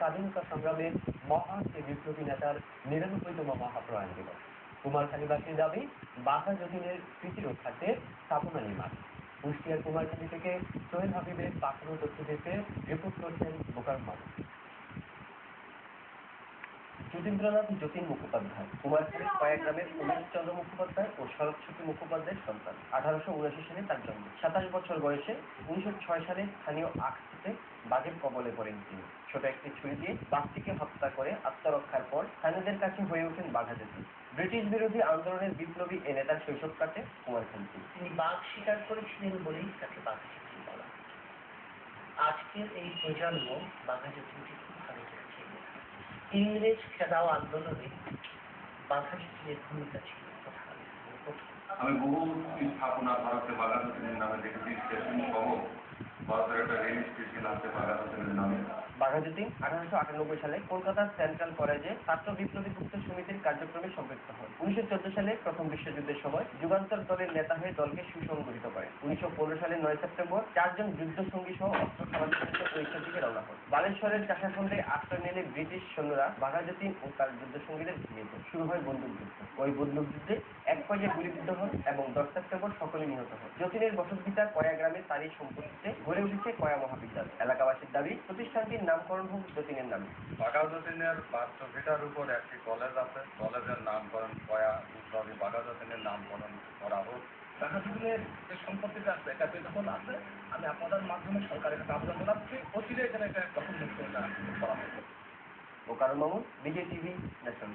স্বাধীনতা সংগ্রামের মহান এই বিপ্লবী নেতার নিরানব্বইতম মহাপ্রয়াণ দিবস। কুমারখালীবাসীর দাবি, বাঘা যতীনের স্মৃতি রক্ষার্থে স্থাপনা নির্মাণ। কুষ্টিয়ার কুমারখালী থেকে সোহেল হাবিবের পাঠানো তথ্য দিতে রিপোর্ট করছেন বোকার মাহমুদ যতীন্দ্রনাথ যতীন মুখোপাধ্যায় কুমারখালীর কয়েক গ্রামের উমেশ চন্দ্র মুখোপাধ্যায় ও শরৎছুটি মুখোপাধ্যায়ের সন্তান। আঠারোশো উনআশি সালে তার জন্ম। সাতাশ বছর বয়সে উনিশশো ছয় সালে স্থানীয় আখতে বাঘের কবলে পড়েন তিনি। ছোট একটি ছুরি দিয়ে বাঘটিকে হত্যা করে আত্মরক্ষার পর স্থানীয়দের কাছে হয়ে ওঠেন বাঘা যতীন ব্রিটিশ বিরোধী আন্দোলনের বিপ্লবী এ নেতার শৈশব কাটে কুমারখালীতে তিনি বাঘ শিকার করেছিলেন বলেই তাকে বাঘা যতীন বলা আজকের এই প্রজন্ম বাঘা যতীনকে খুব ভালো করেছে ইংরেজ খেদাও আন্দোলনে বাঘা যতীনের ভূমিকা ছিল আমি বহু স্থাপনা ভারতে বাগানতিনের নামে দেখেছি স্টেশন সহ ভারতের একটা রেল বাঘাযতীন আঠারোশো আটানব্বই সালে কলকাতার সেন্ট্রাল কলেজে ছাত্র বিপ্লবী সমিতির কার্যক্রমে সম্পৃক্ত হন। উনিশশো চোদ্দ সালে প্রথম বিশ্বযুদ্ধের সময় যুগান্তর দলের নেতা হয়ে দলকে সুসংগঠিত করেন। উনিশশো পনেরো সালের নয় সেপ্টেম্বর চারজন যুদ্ধ সঙ্গী সহ অস্ত্র করতে দিকে রওনা হন বালেশ্বরের চাষাখণ্ডে আশ্রয় নিলে ব্রিটিশ সৈন্যরা বাঘাযতীন ও তার যুদ্ধ সঙ্গীদের ভেঙে শুরু হয় বন্দুকযুদ্ধ। ওই বন্দুকযুদ্ধে পর্যায়ে গুলিবিদ্ধ হন এবং দশ সেপ্টেম্বর সকলে নিহত হন যতীনের বসতভিটা কয়া গ্রামের তারই সম্পত্তিতে গড়ে উঠেছে কয়া মহাবিদ্যালয়। এলাকাবাসীর দাবি প্রতিষ্ঠানটির নামকরণ হোক যতীনের নামে। বাঘাযতীনের বাস্তুভিটার উপর একটি কলেজ আছে। কলেজের নামকরণ কয়া বিপ্লবী বাঘাযতীনের নামকরণ করা হোক। যে সম্পত্তিটা আছে এটা বেদখল আছে আমি আপনাদের মাধ্যমে সরকারের কাছে আবেদন জানাচ্ছি অচিরে এখানে একটা দখল মুক্ত করা হবে ও কারণ মামুন বিজয় টিভি ন্যাশনাল